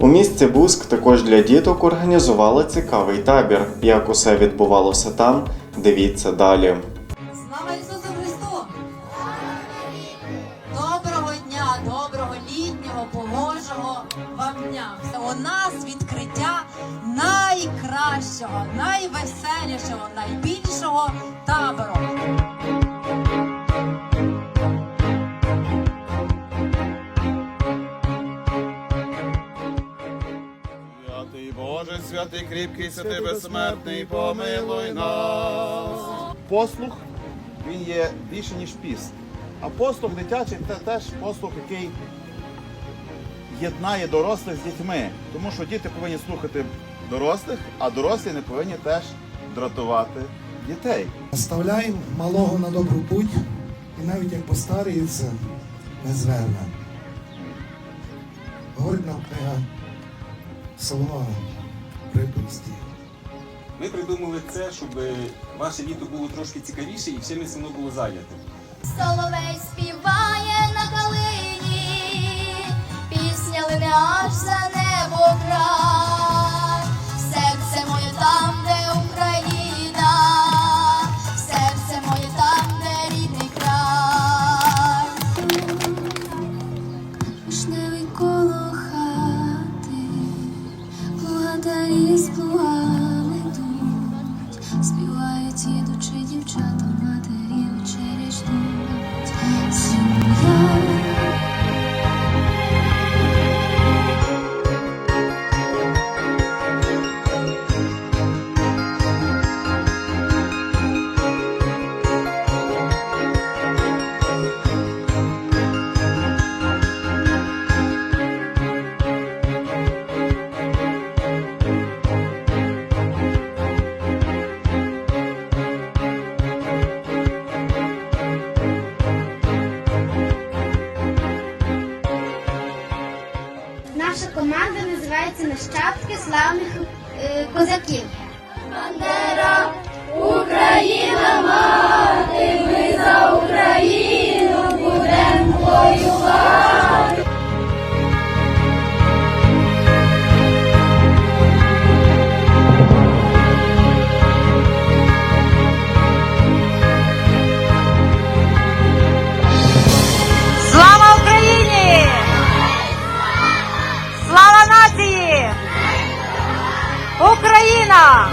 У місті Буск також для діток організували цікавий табір. Як усе відбувалося там, дивіться далі. Слава Ісусу Христу! Доброго дня, доброго літнього, погожого вам дня! У нас відкриття найкращого, найвеселішого, найбільшого Святий Боже, святий кріпкий, святий безсмертний, помилуй нас. Послух він є більше, ніж піст. А послух дитячий це теж послух, який єднає дорослих з дітьми. Тому що діти повинні слухати дорослих, а дорослі не повинні теж дратувати дітей. Наставляємо малого на добру путь, і навіть як постаріється, не зверне. Говорить нам книга Соломона приповісті. Ми придумали це, щоб ваше літо було трошки цікавіше і чимось воно було зайняте. Соловей співає на калині, пісня лине аж за небо край. Серце моє там, де Україна, серце моє там, де рідний край. Вишневий Наша команда називається Нащадки славних е, козаків. Україна!